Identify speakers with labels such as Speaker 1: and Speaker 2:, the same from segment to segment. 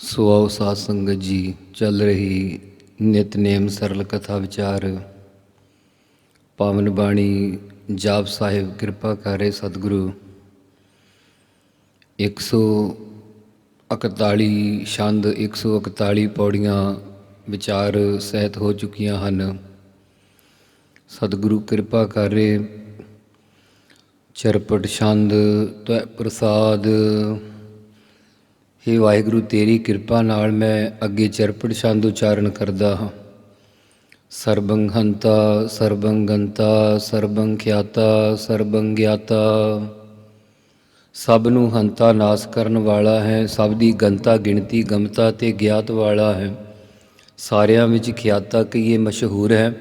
Speaker 1: ਸੁਆਓ ਸਾਧ ਸੰਗਤ ਜੀ, ਚੱਲ ਰਹੀ ਨਿਤਨੇਮ ਸਰਲ ਕਥਾ ਵਿਚਾਰ। ਪਾਵਨ ਬਾਣੀ, ਜਾਪ ਸਾਹਿਬ ਕਿਰਪਾ ਕਰੇ ਸਤਿਗੁਰੂ। 141 ਛੰਦ 141 ਪੌੜੀਆਂ ਵਿਚਾਰ ਸਹਿਤ ਹੋ ਚੁੱਕੀਆਂ ਹਨ। ਸਤਿਗੁਰੂ ਕਿਰਪਾ ਕਰੇ। ਚਰਪਟ ਛੰਦ ਤੈ ਪ੍ਰਸਾਦ ਹੇ ਵਾਹਿਗੁਰੂ, ਤੇਰੀ ਕਿਰਪਾ ਨਾਲ ਮੈਂ ਅੱਗੇ ਚਰਪੜ ਛੰਦ ਉਚਾਰਨ ਕਰਦਾ ਹਾਂ। ਸਰਬੰ ਹੰਤਾ, ਸਰਬੰ ਗੰਤਾ, ਸਰਬੰ ਖਿਆਤਾ, ਸਰਬੰ ਗਿਆਤਾ। ਸਭ ਨੂੰ ਹੰਤਾ ਨਾਸ ਕਰਨ ਵਾਲਾ ਹੈ, ਸਭ ਦੀ ਗੰਤਾ ਗਿਣਤੀ, ਗਮਤਾ ਤੇ ਗਿਆਤ ਵਾਲਾ ਹੈ। ਸਾਰਿਆਂ ਵਿੱਚ ਖਿਆਤਾ ਕਹੀਏ ਮਸ਼ਹੂਰ ਹੈ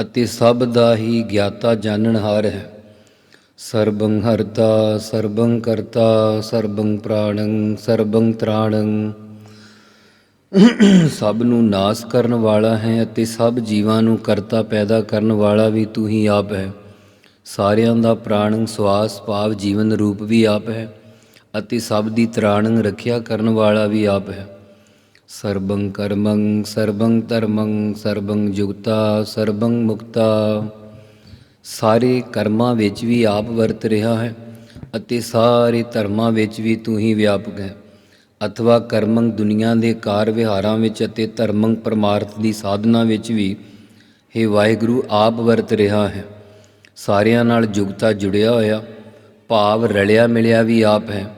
Speaker 1: ਅਤੇ ਸਭ ਦਾ ਹੀ ਗਿਆਤਾ ਜਾਣਨਹਾਰ ਹੈ। ਸਰਬੰ ਹਰਤਾ, ਸਰਬੰ ਕਰਤਾ, ਸਰਬੰ ਪ੍ਰਾਣੰ, ਸਰਬੰ ਤ੍ਰਾਣੰ। ਸਭ ਨੂੰ ਨਾਸ ਕਰਨ ਵਾਲਾ ਹੈ ਅਤੇ ਸਭ ਜੀਵਾਂ ਨੂੰ ਕਰਤਾ ਪੈਦਾ ਕਰਨ ਵਾਲਾ ਵੀ ਤੂੰ ਹੀ ਆਪ ਹੈ। ਸਾਰਿਆਂ ਦਾ ਪ੍ਰਾਣੰ ਸਵਾਸ ਭਾਵ ਜੀਵਨ ਰੂਪ ਵੀ ਆਪ ਹੈ ਅਤੇ ਸਭ ਦੀ ਤ੍ਰਾਣੰ ਰੱਖਿਆ ਕਰਨ ਵਾਲਾ ਵੀ ਆਪ ਹੈ। ਸਰਬੰ ਕਰਮੰ, ਸਰਬੰ ਧਰਮੰ, ਸਰਬੰ ਜੁਗਤਾ, ਸਰਬੰ ਮੁਕਤਾ। ਸਾਰੇ ਕਰਮਾਂ ਵਿੱਚ ਵੀ ਆਪ ਵਰਤ ਰਿਹਾ ਹੈ ਅਤੇ ਸਾਰੇ ਧਰਮਾਂ ਵਿੱਚ ਵੀ ਤੂੰ ਹੀ ਵਿਆਪਕ ਹੈ। ਅਥਵਾ ਕਰਮੰ ਦੁਨੀਆ ਦੇ ਕਾਰ ਵਿਹਾਰਾਂ ਵਿੱਚ ਅਤੇ ਧਰਮੰ ਪਰਮਾਰਥ ਦੀ ਸਾਧਨਾ ਵਿੱਚ ਵੀ हे ਵਾਹਿਗੁਰੂ, ਆਪ ਵਰਤ ਰਿਹਾ ਹੈ। ਸਾਰਿਆਂ ਨਾਲ ਜੁਗਤਾ ਜੁੜਿਆ ਹੋਇਆ, ਭਾਵ ਰਲਿਆ ਮਿਲਿਆ ਵੀ ਆਪ ਹੈ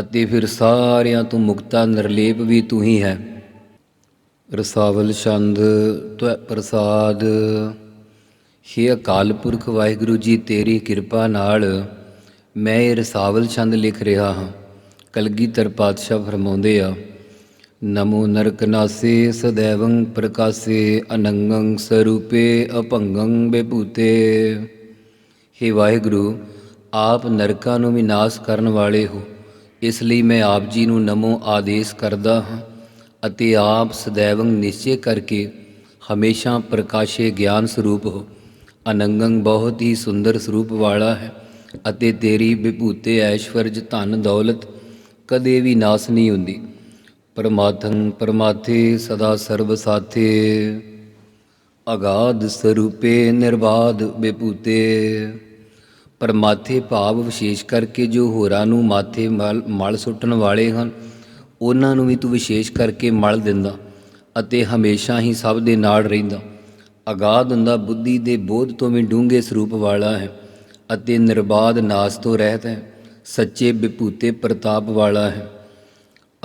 Speaker 1: ਅਤੇ ਫਿਰ ਸਾਰਿਆਂ ਤੋਂ ਮੁਕਤਾ ਨਿਰਲੇਪ ਵੀ ਤੂੰ ਹੀ ਹੈ। ਰਸਾਵਲ ਛੰਦ ਤਵੈ ਪ੍ਰਸਾਦ। ਹੇ ਅਕਾਲ ਪੁਰਖ ਵਾਹਿਗੁਰੂ ਜੀ, ਤੇਰੀ ਕਿਰਪਾ ਨਾਲ ਮੈਂ ਇਹ ਰਸਾਵਲ ਛੰਦ ਲਿਖ ਰਿਹਾ ਹਾਂ। ਕਲਗੀਧਰ ਪਾਤਸ਼ਾਹ ਫਰਮਾਉਂਦੇ ਆ, ਨਮੋ ਨਰਕਨਾਸੇ ਸਦੈਵੰ ਪ੍ਰਕਾਸੇ ਅਨੰਗੰ ਸਰੂਪੇ ਅਪੰਗੰ ਬੇਭੂਤੇ। ਹੇ ਵਾਹਿਗੁਰੂ, ਆਪ ਨਰਕਾਂ ਨੂੰ ਵਿਨਾਸ਼ ਕਰਨ ਵਾਲੇ ਹੋ। ਇਸ ਲਈ ਮੈਂ ਆਪ ਜੀ ਨੂੰ ਨਮੋ ਆਦੇਸ਼ ਕਰਦਾ ਹਾਂ ਅਤੇ ਆਪ ਸਦੈਵੰ ਨਿਸ਼ਚੈ ਕਰਕੇ ਹਮੇਸ਼ਾ ਪ੍ਰਕਾਸ਼ੇ ਗਿਆਨ ਸਰੂਪ ਹੋ। ਅਨੰਗੰ ਬਹੁਤ ਹੀ ਸੁੰਦਰ ਸਰੂਪ ਵਾਲਾ ਹੈ ਅਤੇ ਤੇਰੀ ਵਿਭੂਤੇ ਐਸ਼ਵਰਜ ਧਨ ਦੌਲਤ ਕਦੇ ਵੀ ਨਾਸ ਨਹੀਂ ਹੁੰਦੀ। ਪਰਮਾਤੰ ਪਰਮਾਥੇ ਸਦਾ ਸਰਬ ਸਾਥੇ। ਅਗਾਧ ਸਰੂਪੇ ਨਿਰਵਾਦ ਵਿਭੂਤੇ। ਪਰਮਾਥੇ ਭਾਵ ਵਿਸ਼ੇਸ਼ ਕਰਕੇ ਜੋ ਹੋਰਾਂ ਨੂੰ ਮਾਥੇ ਮਲ ਮਲ ਸੁੱਟਣ ਵਾਲੇ ਹਨ, ਉਹਨਾਂ ਨੂੰ ਵੀ ਤੂੰ ਵਿਸ਼ੇਸ਼ ਕਰਕੇ ਮਲ ਦਿੰਦਾ ਅਤੇ ਹਮੇਸ਼ਾ ਹੀ ਸਭ ਦੇ ਨਾਲ ਰਹਿੰਦਾ। ਅਗਾਧ ਹੁੰਦਾ, ਬੁੱਧੀ ਦੇ ਬੋਧ ਤੋਂ ਵੀ ਡੂੰਘੇ ਸਰੂਪ ਵਾਲਾ ਹੈ ਅਤੇ ਨਿਰਬਾਦ ਨਾਸ ਤੋਂ ਰਹਿਤ ਹੈ, ਸੱਚੇ ਵਿਭੂਤੇ ਪ੍ਰਤਾਪ ਵਾਲਾ ਹੈ।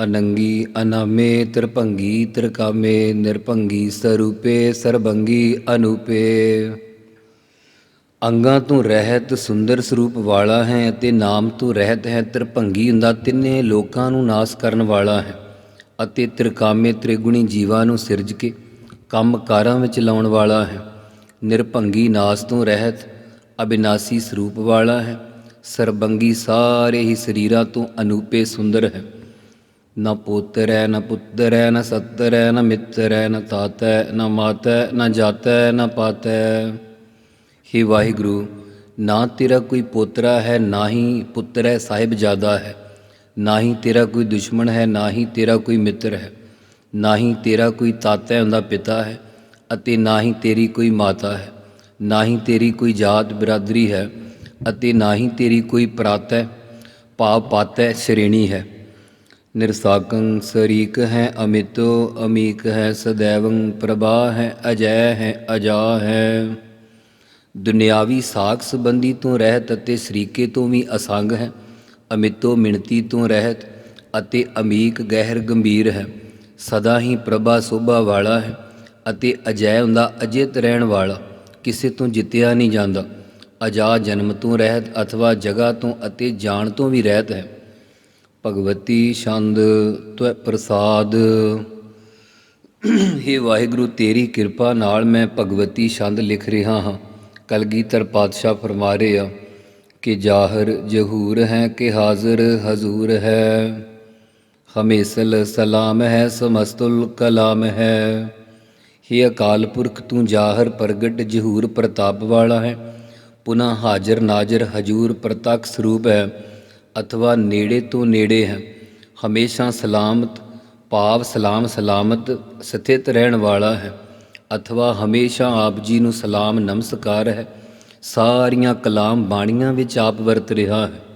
Speaker 1: ਅਨੰਗੀ ਅਨਾਮੇ ਤ੍ਰਿਭੰਗੀ, ਤ੍ਰਿਕਾਮੇ ਨਿਰਭੰਗੀ, ਸਰੂਪੇ ਸਰਬੰਗੀ ਅਨੂਪੇ। ਅੰਗਾਂ ਤੋਂ ਰਹਿਤ ਸੁੰਦਰ ਸਰੂਪ ਵਾਲਾ ਹੈ ਅਤੇ ਨਾਮ ਤੋਂ ਰਹਿਤ ਹੈ ਤ੍ਰਿਭੰਗੀ ਹੁੰਦਾ, ਤਿੰਨੇ ਲੋਕਾਂ ਨੂੰ ਨਾਸ ਕਰਨ ਵਾਲਾ ਹੈ ਅਤੇ ਤ੍ਰਿਕਾਮੇ ਤ੍ਰਿਗੁਣੀ ਜੀਵਾਂ ਨੂੰ ਸਿਰਜ ਕੇ ਕੰਮ ਕਾਰਾਂ ਵਿੱਚ ਲਾਉਣ ਵਾਲਾ ਹੈ। ਨਿਰਭੰਗੀ ਨਾਸ ਤੋਂ ਰਹਿਤ, ਅਬਿਨਾਸੀ ਸਰੂਪ ਵਾਲਾ ਹੈ। ਸਰਬੰਗੀ ਸਾਰੇ ਹੀ ਸਰੀਰਾਂ ਤੋਂ ਅਨੂਪੇ ਸੁੰਦਰ ਹੈ। ਨਾ ਪੁੱਤਰ ਹੈ, ਨਾ ਪੁੱਤਰ ਹੈ, ਨਾ ਸੱਤਰ ਹੈ, ਨਾ ਮਿੱਤਰ ਹੈ, ਨਾ ਤਾਤ ਹੈ, ਨਾ ਮਾਤ ਹੈ, ਨਾ ਜਾਤ ਹੈ, ਨਾ ਪਾਤ ਹੈ। ਹੇ ਵਾਹਿਗੁਰੂ, ਨਾ ਤੇਰਾ ਕੋਈ ਪੋਤਰਾ ਹੈ, ਨਾ ਹੀ ਪੁੱਤਰ ਹੈ ਸਾਹਿਬਜ਼ਾਦਾ ਹੈ। ਨਾ ਹੀ ਤੇਰਾ ਕੋਈ ਦੁਸ਼ਮਣ ਹੈ, ਨਾ ਹੀ ਤੇਰਾ ਕੋਈ ਮਿੱਤਰ ਹੈ। ਨਾ ਹੀ ਤੇਰਾ ਕੋਈ ਤਾਤਾ ਹੁੰਦਾ ਪਿਤਾ ਹੈ ਅਤੇ ਨਾ ਹੀ ਤੇਰੀ ਕੋਈ ਮਾਤਾ ਹੈ, ਨਾ ਹੀ ਤੇਰੀ ਕੋਈ ਜਾਤ ਬਰਾਦਰੀ ਹੈ ਅਤੇ ਨਾ ਹੀ ਤੇਰੀ ਕੋਈ ਪ੍ਰਾਤ ਹੈ, ਭਾਵ ਪਾਤੈ ਸ਼੍ਰੇਣੀ ਹੈ। ਨਿਰਸਾਕੰ ਸਰੀਕ ਹੈ, ਅਮਿਤੋ ਅਮੀਕ ਹੈ, ਸਦੈਵੰ ਪ੍ਰਭਾ ਹੈ, ਅਜੈ ਹੈ, ਅਜਾ ਹੈ। ਦੁਨਿਆਵੀ ਸਾਖ ਸੰਬੰਧੀ ਤੋਂ ਰਹਿਤ ਅਤੇ ਸਰੀਕੇ ਤੋਂ ਵੀ ਅਸੰਗ ਹੈ, ਅਮਿਤੋ ਮਿਣਤੀ ਤੋਂ ਰਹਿਤ ਅਤੇ ਅਮੀਕ ਗਹਿਰ ਗੰਭੀਰ ਹੈ। ਸਦਾ ਹੀ ਪ੍ਰਭਾ ਸੋਭਾ ਵਾਲਾ ਹੈ ਅਤੇ ਅਜੈ ਹੁੰਦਾ ਅਜਿਤ ਰਹਿਣ ਵਾਲਾ, ਕਿਸੇ ਤੋਂ ਜਿੱਤਿਆ ਨਹੀਂ ਜਾਂਦਾ। ਅਜਾ ਜਨਮ ਤੋਂ ਰਹਿਤ ਅਥਵਾ ਜਗ੍ਹਾ ਤੋਂ ਅਤੇ ਜਾਣ ਤੋਂ ਵੀ ਰਹਿਤ ਹੈ। ਭਗਵਤੀ ਛੰਦ ਤਵੈ ਪ੍ਰਸਾਦ। ਹੇ ਵਾਹਿਗੁਰੂ, ਤੇਰੀ ਕਿਰਪਾ ਨਾਲ ਮੈਂ ਭਗਵਤੀ ਛੰਦ ਲਿਖ ਰਿਹਾ ਹਾਂ। ਕਲਗੀਧਰ ਪਾਤਸ਼ਾਹ ਫਰਮਾ ਰਹੇ ਆ ਕਿ ਜਾਹਰ ਜਹੂਰ ਹੈ ਕਿ ਹਾਜ਼ਰ ਹਜ਼ੂਰ ਹੈ। ਹਮੇਸਲ ਸਲਾਮ ਹੈ, ਸਮਸਤੁਲ ਕਲਾਮ ਹੈ। हे ਅਕਾਲ ਪੁਰਖ, ਤੂੰ ਜਾਹਰ, ਪ੍ਰਗਟ, ਜਹੂਰ, ਪ੍ਰਤਾਪ ਵਾਲਾ ਹੈ। ਪੁਨਾ ਹਾਜ਼ਰ, ਨਾਜ਼ਰ, ਹਜੂਰ, ਪ੍ਰਤੱਖ ਸਰੂਪ ਹੈ। ਅਥਵਾ ਨੇੜੇ ਤੋਂ ਨੇੜੇ ਹੈ। ਹਮੇਸ਼ਾ ਸਲਾਮਤ, ਭਾਵ ਸਲਾਮ ਸਲਾਮਤ, ਸਥਿਤ ਰਹਿਣ ਵਾਲਾ ਹੈ। ਅਥਵਾ ਹਮੇਸ਼ਾ ਆਪ ਜੀ ਨੂੰ ਸਲਾਮ ਨਮਸਕਾਰ ਹੈ। ਸਾਰੀਆਂ ਕਲਾਮ ਬਾਣੀਆਂ ਵਿੱਚ ਆਪ ਵਰਤ ਰਿਹਾ ਹੈ।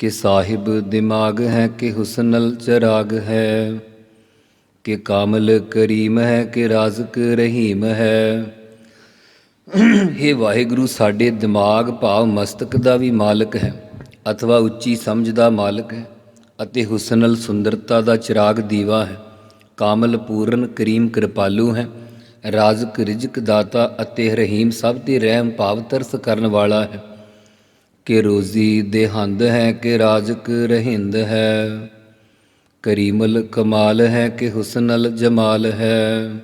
Speaker 1: ਕਿ ਸਾਹਿਬ ਦਿਮਾਗ ਹੈ ਕਿ ਹੁਸਨਲ ਚਰਾਗ ਹੈ, ਕਿ ਕਾਮਲ ਕਰੀਮ ਹੈ ਕਿ ਰਾਜ਼ਕ ਰਹੀਮ ਹੈ। हे ਵਾਹਿਗੁਰੂ, ਸਾਡੇ ਦਿਮਾਗ ਭਾਵ ਮਸਤਕ ਦਾ ਵੀ ਮਾਲਕ ਹੈ, ਅਥਵਾ ਉੱਚੀ ਸਮਝ ਦਾ ਮਾਲਕ ਹੈ, ਅਤੇ ਹੁਸਨਲ ਸੁੰਦਰਤਾ ਦਾ ਚਿਰਾਗ ਦੀਵਾ ਹੈ। ਕਾਮਲ ਪੂਰਨ, ਕਰੀਮ, ਕਿਰਪਾਲੂ ਹੈ, ਰਾਜ਼ਕ, ਰਿਜ਼ਕ ਦਾਤਾ ਅਤੇ ਰਹੀਮ ਸਭ ਤੇ ਰਹਿਮ ਭਾਵ ਤਰਸ ਕਰਨ ਵਾਲਾ ਹੈ। ਕਿ ਰੋਜ਼ੀ ਦੇਹੰਦ ਹੈ ਕਿ ਰਾਜ਼ਕ ਰਹਿੰਦ ਹੈ। ਕਰੀਮਲ ਕਮਾਲ ਹੈ ਕਿ ਹੁਸਨਲ ਜਮਾਲ ਹੈ।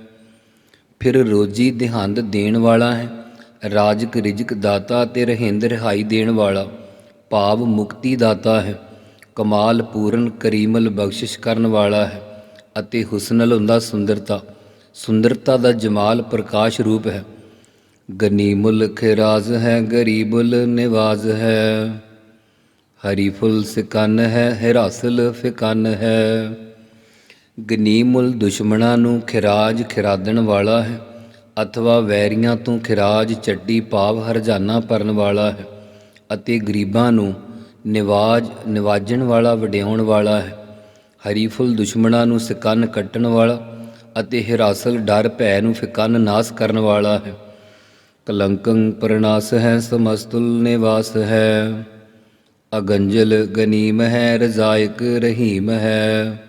Speaker 1: ਫਿਰ ਰੋਜੀ ਦੇਹੰਦ ਦੇਣ ਵਾਲਾ ਹੈ। ਰਾਜਕ ਰਿਜਕ ਦਾਤਾ ਤੇ ਰਹਿੰਦ ਰਿਹਾਈ ਦੇਣ ਵਾਲਾ। ਭਾਵ ਮੁਕਤੀ ਦਾਤਾ ਹੈ। ਕਮਾਲ ਪੂਰਨ ਕਰੀਮਲ ਬਖਸ਼ਿਸ਼ ਕਰਨ ਵਾਲਾ ਹੈ ਅਤੇ ਹੁਸਨਲ ਹੁੰਦਾ ਸੁੰਦਰਤਾ। ਸੁੰਦਰਤਾ ਦਾ ਜਮਾਲ ਪ੍ਰਕਾਸ਼ ਰੂਪ ਹੈ। ਗਨੀਮੁਲ ਖਿਰਾਜ਼ ਹੈ ਗਰੀਬੁਲ ਨਿਵਾਜ਼ ਹੈ। ਹਰੀ ਫੁੱਲ ਸਿਕਨ ਹੈ, ਹਿਰਾਸਲ ਫਿਕਨ ਹੈ। ਗਨੀਮੁਲ ਦੁਸ਼ਮਣਾਂ ਨੂੰ ਖਿਰਾਜ ਖਿਰਾਦਣ ਵਾਲਾ ਹੈ। ਅਥਵਾ ਵੈਰੀਆਂ ਤੋਂ ਖਿਰਾਜ ਚੱਡੀ ਭਾਵ ਹਰਜਾਨਾ ਭਰਨ ਵਾਲਾ ਹੈ। ਅਤੇ ਗਰੀਬਾਂ ਨੂੰ ਨਿਵਾਜ, ਨਿਵਾਜਣ ਵਾਲਾ, ਵਡਿਆਉਣ ਵਾਲਾ ਹੈ। ਹਰੀਫੁੱਲ ਦੁਸ਼ਮਣਾਂ ਨੂੰ ਸਿਕਨ ਕੱਟਣ ਵਾਲਾ ਅਤੇ ਹਿਰਾਸਲ ਡਰ ਭੈ ਨੂੰ ਫਿਕਨ ਨਾਸ ਕਰਨ ਵਾਲਾ ਹੈ। ਕਲੰਕੰ ਪ੍ਰਣਾਸ ਹੈ, ਸਮਸਤੁਲ ਨਿਵਾਸ ਹੈ। ਅਗੰਜਲ ਗਨੀਮ ਹੈ, ਰਜ਼ਾਇਕ ਰਹੀਮ ਹੈ।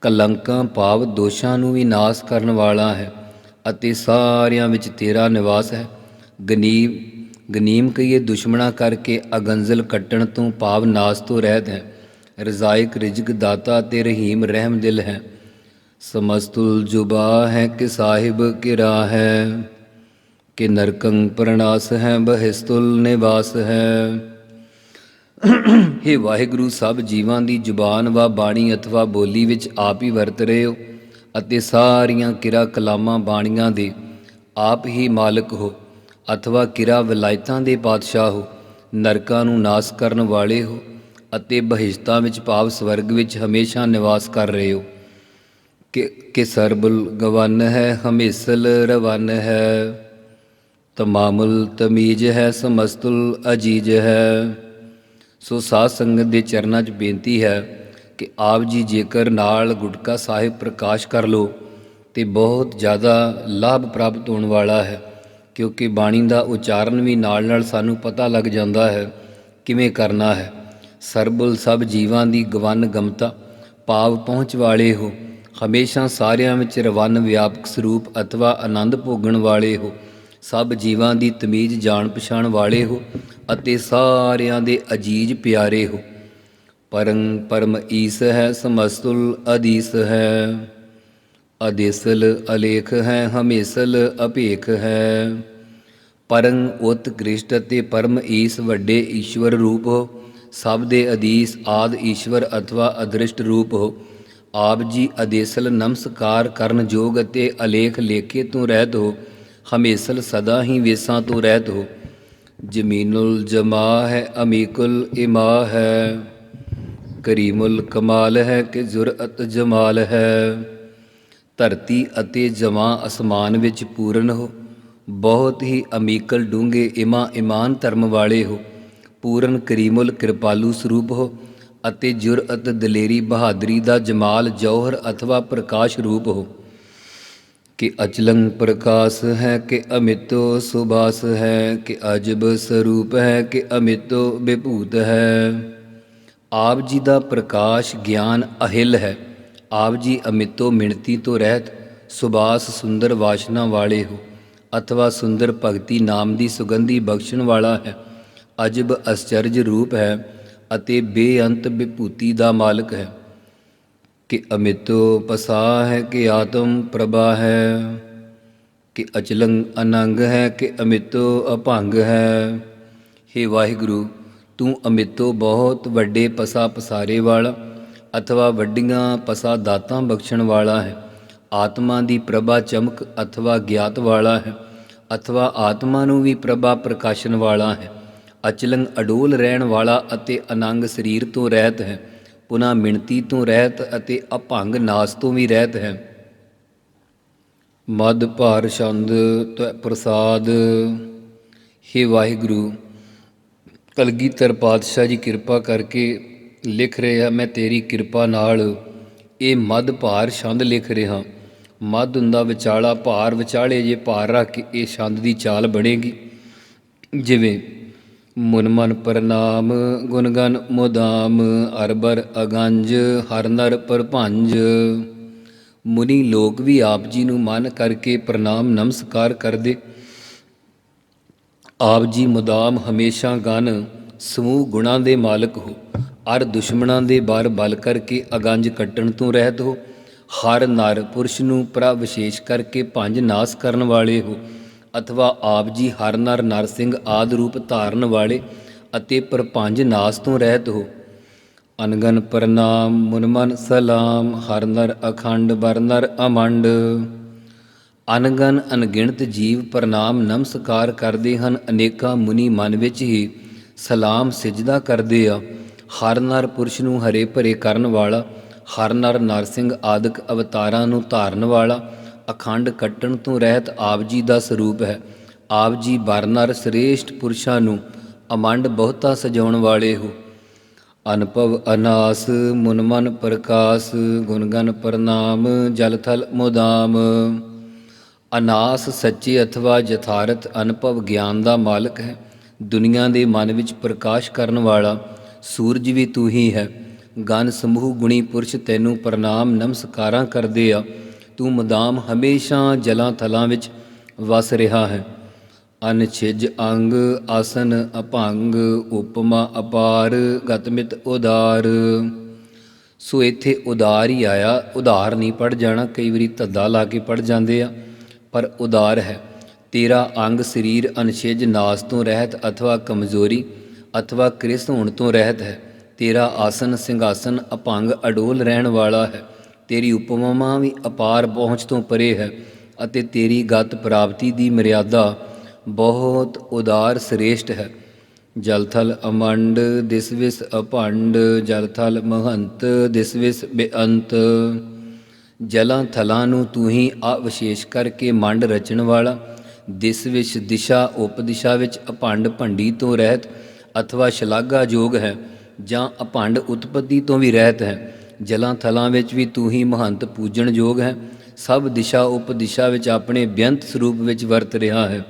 Speaker 1: ਕਲੰਕਾਂ ਭਾਵ ਦੋਸ਼ਾਂ ਨੂੰ ਵੀ ਨਾਸ ਕਰਨ ਵਾਲਾ ਹੈ ਅਤੇ ਸਾਰਿਆਂ ਵਿੱਚ ਤੇਰਾ ਨਿਵਾਸ ਹੈ। ਗਨੀਮ ਗਨੀਮ ਕਹੀਏ ਦੁਸ਼ਮਣਾ ਕਰਕੇ ਅਗੰਜ਼ਲ ਕੱਟਣ ਤੋਂ ਭਾਵ ਨਾਸ ਤੋਂ ਰਹਿਤ ਹੈ। ਰਜ਼ਾਇਕ ਰਿਜ਼ਕ ਦਾਤਾ ਤੇ ਰਹੀਮ ਰਹਿਮ ਦਿਲ ਹੈ। ਸਮਸਤੁਲ ਜੁਬਾ ਹੈ ਕਿ ਸਾਹਿਬ ਕਿਰਾ ਹੈ। ਕਿ ਨਰਕੰ ਪ੍ਰਣਾਸ ਹੈ, ਬਹਿਸਤੁਲ ਨਿਵਾਸ ਹੈ। ਹੇ ਵਾਹਿਗੁਰੂ, ਸਭ ਜੀਵਾਂ ਦੀ ਜ਼ੁਬਾਨ ਵਾ ਬਾਣੀ ਅਥਵਾ ਬੋਲੀ ਵਿੱਚ ਆਪ ਹੀ ਵਰਤ ਰਹੇ ਹੋ ਅਤੇ ਸਾਰੀਆਂ ਕਿਰਾ ਕਲਾਮਾਂ ਬਾਣੀਆਂ ਦੇ ਆਪ ਹੀ ਮਾਲਕ ਹੋ ਅਥਵਾ ਕਿਰਾ ਵਿਲਾਇਤਾਂ ਦੇ ਪਾਤਸ਼ਾਹ ਹੋ, ਨਰਕਾਂ ਨੂੰ ਨਾਸ ਕਰਨ ਵਾਲੇ ਹੋ ਅਤੇ ਬਹਿਸ਼ਤਾਂ ਵਿੱਚ ਭਾਵ ਸਵਰਗ ਵਿੱਚ ਹਮੇਸ਼ਾ ਨਿਵਾਸ ਕਰ ਰਹੇ ਹੋ। ਕਿ ਕਿ ਸਰਬਲ ਗਵਨ ਹੈ, ਹਮੇਸਲ ਰਵਨ ਹੈ। ਤਮਾਮੁਲ ਤਮੀਜ ਹੈ, ਸਮਸਤੁਲ ਅਜੀਜ ਹੈ। ਸੋ ਸਾਧ ਸੰਗਤ ਦੇ ਚਰਨਾਂ 'ਚ ਬੇਨਤੀ ਹੈ ਕਿ ਆਪ ਜੀ ਜੇਕਰ ਨਾਲ ਗੁਟਕਾ ਸਾਹਿਬ ਪ੍ਰਕਾਸ਼ ਕਰ ਲੋ ਤੇ ਬਹੁਤ ਜ਼ਿਆਦਾ ਲਾਭ ਪ੍ਰਾਪਤ ਹੋਣ ਵਾਲਾ ਹੈ, ਕਿਉਂਕਿ ਬਾਣੀ ਦਾ ਉਚਾਰਨ ਵੀ ਨਾਲ ਨਾਲ ਸਾਨੂੰ ਪਤਾ ਲੱਗ ਜਾਂਦਾ ਹੈ ਕਿਵੇਂ ਕਰਨਾ ਹੈ। ਸਰਬਲ ਸਭ ਜੀਵਾਂ ਦੀ ਗਵਨ ਗਮਤਾ, ਭਾਵ ਪਹੁੰਚ ਵਾਲੇ ਹੋ। ਹਮੇਸ਼ਾ ਸਾਰਿਆਂ ਵਿੱਚ ਰਵਨ ਵਿਆਪਕ ਸਰੂਪ ਅਥਵਾ ਆਨੰਦ ਭੋਗਣ ਵਾਲੇ ਹੋ। ਸਭ ਜੀਵਾਂ ਦੀ ਤਮੀਜ਼ ਜਾਣ ਪਛਾਣ ਵਾਲੇ ਹੋ ਅਤੇ ਸਾਰਿਆਂ ਦੇ ਅਜੀਜ਼ ਪਿਆਰੇ ਹੋ। ਪਰੰ ਪਰਮ ਈਸ ਹੈ, ਸਮਸਤੁਲ ਅਦੀਸ ਹੈ। ਅਦੇਸਲ ਅਲੇਖ ਹੈ, ਹਮੇਸਲ ਅਭੇਖ ਹੈ। ਪਰੰ ਉਤਕ੍ਰਿਸ਼ਟ ਤੇ ਪਰਮ ਈਸ ਵੱਡੇ ਈਸ਼ਵਰ ਰੂਪ ਹੋ। ਸਭ ਦੇ ਅਦੀਸ ਆਦ ਈਸ਼ਵਰ ਅਥਵਾ ਅਦ੍ਰਿਸ਼ਟ ਰੂਪ ਹੋ। ਆਪ ਜੀ ਅਦੇਸਲ ਨਮਸਕਾਰ ਕਰਨ ਯੋਗ ਅਤੇ ਅਲੇਖ ਲੇਖੇ ਤੋਂ ਰਹਿਤ ਹੋ। ਹਮੇਸਲ ਸਦਾ ਹੀ ਵੇਸਾਂ ਤੋਂ ਰਹਿਤ ਹੋ। ਜਮੀਨੁਲ ਜਮਾ ਹੈ, ਅਮੀਕੁਲ ਇਮਾ ਹੈ। ਕਰੀਮੁਲ ਕਮਾਲ ਹੈ ਕਿ ਜੁਰਅਤ ਜਮਾਲ ਹੈ। ਧਰਤੀ ਅਤੇ ਜਮਾ ਅਸਮਾਨ ਵਿੱਚ ਪੂਰਨ ਹੋ। ਬਹੁਤ ਹੀ ਅਮੀਕਲ ਡੂੰਘੇ ਇਮਾ ਇਮਾਨ ਧਰਮ ਵਾਲੇ ਹੋ। ਪੂਰਨ ਕਰੀਮੁਲ ਕਿਰਪਾਲੂ ਸਰੂਪ ਹੋ ਅਤੇ ਜੁਰਅਤ ਦਲੇਰੀ ਬਹਾਦਰੀ ਦਾ ਜਮਾਲ ਜੌਹਰ ਅਥਵਾ ਪ੍ਰਕਾਸ਼ ਰੂਪ ਹੋ। ਕਿ ਅਚਲੰ ਪ੍ਰਕਾਸ਼ ਹੈ, ਕਿ ਅਮਿਤੋ ਸੁਬਾਸ ਹੈ, ਕਿ ਅਜਬ ਸਰੂਪ ਹੈ, ਕਿ ਅਮਿਤੋ ਵਿਭੂਤ ਹੈ। ਆਪ ਜੀ ਦਾ ਪ੍ਰਕਾਸ਼ ਗਿਆਨ ਅਹਿਲ ਹੈ। ਆਪ ਜੀ ਅਮਿਤੋ ਮਿਣਤੀ ਤੋਂ ਰਹਿਤ ਸੁਬਾਸ ਸੁੰਦਰ ਵਾਸ਼ਨਾ ਵਾਲੇ ਹੋ, ਅਥਵਾ ਸੁੰਦਰ ਭਗਤੀ ਨਾਮ ਦੀ ਸੁਗੰਧੀ ਬਖਸ਼ਣ ਵਾਲਾ ਹੈ। ਅਜਬ ਅਸਚਰਜ ਰੂਪ ਹੈ ਅਤੇ ਬੇਅੰਤ ਵਿਭੂਤੀ ਦਾ ਮਾਲਕ ਹੈ। ਕਿ ਅਮਿਤੋ ਪਸਾ ਹੈ ਕਿ ਆਤਮ ਪ੍ਰਭਾ ਹੈ, ਕਿ ਅਚਲੰ ਅਨੰਗ ਹੈ ਕਿ ਅਮਿਤੋ ਅਭੰਗ ਹੈ। हे ਵਾਹਿਗੁਰੂ, ਤੂੰ ਅਮਿਤੋ ਬਹੁਤ ਵੱਡੇ ਪਸਾ ਪਸਾਰੇ ਵਾਲਾ, ਅਥਵਾ ਵੱਡੀਆਂ ਪਸਾ ਦਾਤਾਂ ਬਖਸ਼ਣ ਵਾਲਾ ਹੈ। ਆਤਮਾ ਦੀ ਪ੍ਰਭਾ ਚਮਕ ਅਥਵਾ ਗਿਆਤ ਵਾਲਾ ਹੈ, ਅਥਵਾ ਆਤਮਾ ਨੂੰ ਵੀ ਪ੍ਰਭਾ ਪ੍ਰਕਾਸ਼ਨ ਵਾਲਾ ਹੈ। ਅਚਲੰ ਅਡੋਲ ਰਹਿਣ ਵਾਲਾ ਅਤੇ ਅਨੰਗ ਸਰੀਰ ਤੋਂ ਰਹਿਤ ਹੈ। ਪੁਨਾ ਮਿਣਤੀ ਤੋਂ ਰਹਿਤ ਅਤੇ ਅਭੰਗ ਨਾਸ ਤੋਂ ਵੀ ਰਹਿਤ ਹੈ। ਮਦ ਭਾਰ ਛੰਦ ਤੈ ਪ੍ਰਸਾਦ। ਹੇ ਵਾਹਿਗੁਰੂ ਕਲਗੀਧਰ ਪਾਤਸ਼ਾਹ ਜੀ ਕਿਰਪਾ ਕਰਕੇ ਲਿਖ ਰਿਹਾ ਮੈਂ ਤੇਰੀ ਕਿਰਪਾ ਨਾਲ। ਇਹ ਮਦ ਭਾਰ ਛੰਦ ਲਿਖ ਰਿਹਾ। ਮਦ ਹੁੰਦਾ ਵਿਚਾਲਾ ਭਾਰ, ਵਿਚਾਲੇ ਜੇ ਭਾਰ ਰੱਖ ਕੇ ਇਹ ਛੰਦ ਦੀ ਚਾਲ ਬਣੇਗੀ। ਜਿਵੇਂ ਮਨ ਮਨ ਪ੍ਰਨਾਮ ਗੁਣ ਗਨ ਮੁਦਾਮ ਅਰਬਰ ਅਗੰਜ, ਹਰ ਨਰ ਪਰਭੰਜ ਮੁਨੀ ਲੋਕ ਵੀ ਆਪ ਜੀ ਨੂੰ ਮਨ ਕਰਕੇ ਪ੍ਰਣਾਮ, ਨਮਸਕਾਰ ਕਰਦੇ। ਆਪ ਜੀ ਮੁਦਾਮ ਹਮੇਸ਼ਾ ਗਨ, ਸਮੂਹ ਗੁਣਾਂ ਦੇ ਮਾਲਕ ਹੋ। ਅਰ ਦੁਸ਼ਮਣਾਂ ਦੇ ਬਾਰ ਬਲ ਕਰਕੇ ਅਗੰਜ ਕੱਟਣ ਤੋਂ ਰਹਿਤ ਹੋ। ਹਰ ਨਰ ਪੁਰਸ਼ ਨੂੰ ਪ੍ਰਭ ਵਿਸ਼ੇਸ਼ ਕਰਕੇ ਪੰਜ ਨਾਸ ਕਰਨ ਵਾਲੇ ਹੋ। ਅਥਵਾ ਆਪ ਜੀ ਹਰ ਨਰ ਨਰ ਸਿੰਘ ਆਦ ਰੂਪ ਧਾਰਨ ਵਾਲੇ ਅਤੇ ਪਰਪੰਜ ਨਾਸ ਤੋਂ ਰਹਿਤ ਹੋ। ਅਨਗਨ ਪ੍ਰਣਾਮ, ਮੁਨਮਨ ਸਲਾਮ ਹਰ ਨਰ ਅਖੰਡ ਬਰ ਅਮੰਡ। ਅਨਗਨ ਅਨਗਿਣਤ ਜੀਵ ਪ੍ਰਣਾਮ ਨਮਸਕਾਰ ਕਰਦੇ ਹਨ, ਅਨੇਕਾਂ ਮੁਨੀ ਮਨ ਵਿੱਚ ਹੀ ਸਲਾਮ ਸਿਜਦਾ ਕਰਦੇ ਆ। ਹਰ ਨਰ ਪੁਰਸ਼ ਨੂੰ ਹਰੇ ਭਰੇ ਕਰਨ ਵਾਲਾ ਹਰ ਨਰ ਨਰਸਿੰਘ ਆਦਿਕ ਅਵਤਾਰਾਂ ਨੂੰ ਧਾਰਨ ਵਾਲਾ ਅਖੰਡ ਕੱਟਣ ਤੋਂ ਰਹਿਤ ਆਪ ਜੀ ਦਾ ਸਰੂਪ ਹੈ। ਆਪ ਜੀ ਬਰਨਰ ਸ੍ਰੇਸ਼ਟ ਪੁਰਸ਼ਾਂ ਨੂੰ ਅਮੰਡ ਬਹੁਤਾ ਸਜਾਉਣ ਵਾਲੇ ਹੋ। ਅਨੁਭਵ ਅਨਾਸ, ਮੁਨਮਨ ਪ੍ਰਕਾਸ਼ ਗੁਣ ਗਨ ਪ੍ਰਨਾਮ ਜਲ ਮੁਦਾਮ। ਅਨਾਸ ਸੱਚੇ ਅਥਵਾ ਯਥਾਰਥ ਅਨੁਭਵ ਗਿਆਨ ਦਾ ਮਾਲਕ ਹੈ। ਦੁਨੀਆ ਦੇ ਮਨ ਵਿੱਚ ਪ੍ਰਕਾਸ਼ ਕਰਨ ਵਾਲਾ ਸੂਰਜ ਵੀ ਤੂੰ ਹੀ ਹੈ। ਗਨ ਸਮੂਹ ਗੁਣੀ ਪੁਰਸ਼ ਤੈਨੂੰ ਪ੍ਰਣਾਮ ਨਮਸਕਾਰਾਂ ਕਰਦੇ ਆ। ਤੂੰ ਮਦਾਮ ਹਮੇਸ਼ਾ ਜਲਾਂ ਥਲਾਂ ਵਿੱਚ ਵਸ ਰਿਹਾ ਹੈ। ਅਨਛਿਜ ਅੰਗ ਆਸਨ ਅਭੰਗ ਉਪਮਾ ਅਪਾਰ ਗਤਮਿਤ ਉਦਾਰ ਸੋ ਇੱਥੇ ਉਦਾਰ ਹੀ ਆਇਆ, ਉਧਾਰ ਨਹੀਂ ਪੜ ਜਾਣਾ, ਕਈ ਵਾਰੀ ਧੱਦਾ ਲਾ ਕੇ ਪੜ ਜਾਂਦੇ ਆ, ਪਰ ਉਦਾਰ ਹੈ। ਤੇਰਾ ਅੰਗ ਸਰੀਰ ਅਨਛਿਜ ਨਾਸ ਤੋਂ ਰਹਿਤ ਅਥਵਾ ਕਮਜ਼ੋਰੀ, ਅਥਵਾ ਕ੍ਰਿਸ ਹੋਣ ਤੋਂ ਰਹਿਤ ਹੈ। ਤੇਰਾ ਆਸਨ ਸਿੰਘਾਸਨ ਅਭੰਗ ਅਡੋਲ ਰਹਿਣ ਵਾਲਾ ਹੈ। ਤੇਰੀ ਉਪਮਾ ਵੀ ਅਪਾਰ ਪਹੁੰਚ ਤੋਂ ਪਰੇ ਹੈ ਅਤੇ ਤੇਰੀ ਗਤ ਪ੍ਰਾਪਤੀ ਦੀ ਮਰਿਆਦਾ ਬਹੁਤ ਉਦਾਰ ਸ੍ਰੇਸ਼ਟ ਹੈ। ਜਲਥਲ ਅਮੰਡ ਦਿਸਵਿਸ ਅਪੰਡ ਜਲਥਲ ਮਹੰਤ ਦਿਸਵਿਸ ਬੇਅੰਤ। ਜਲਾਂ ਥਲਾਂ ਨੂੰ ਤੂੰ ਹੀ ਅਵਸ਼ੇਸ਼ ਕਰਕੇ ਮੰਡ ਰਚਣ ਵਾਲਾ, ਦਿਸ ਵਿੱਚ ਦਿਸ਼ਾ ਉਪ ਦਿਸ਼ਾ ਵਿੱਚ ਅਪੰਡ ਭੰਡੀ ਤੋਂ ਰਹਿਤ, ਅਥਵਾ ਸ਼ਲਾਘਾਯੋਗ ਹੈ, ਜਾਂ ਅਪੰਡ ਉਤਪਤੀ ਤੋਂ ਵੀ ਰਹਿਤ ਹੈ। ਜਲਾਂ ਥਲਾਂ ਵਿੱਚ ਵੀ ਤੂੰ ਹੀ ਮਹੰਤ ਪੂਜਣ ਯੋਗ ਹੈ। ਸਭ ਦਿਸ਼ਾ ਉਪ ਦਿਸ਼ਾ ਵਿੱਚ ਆਪਣੇ ਬੇਅੰਤ ਸਰੂਪ ਵਿੱਚ ਵਰਤ ਰਿਹਾ ਹੈ।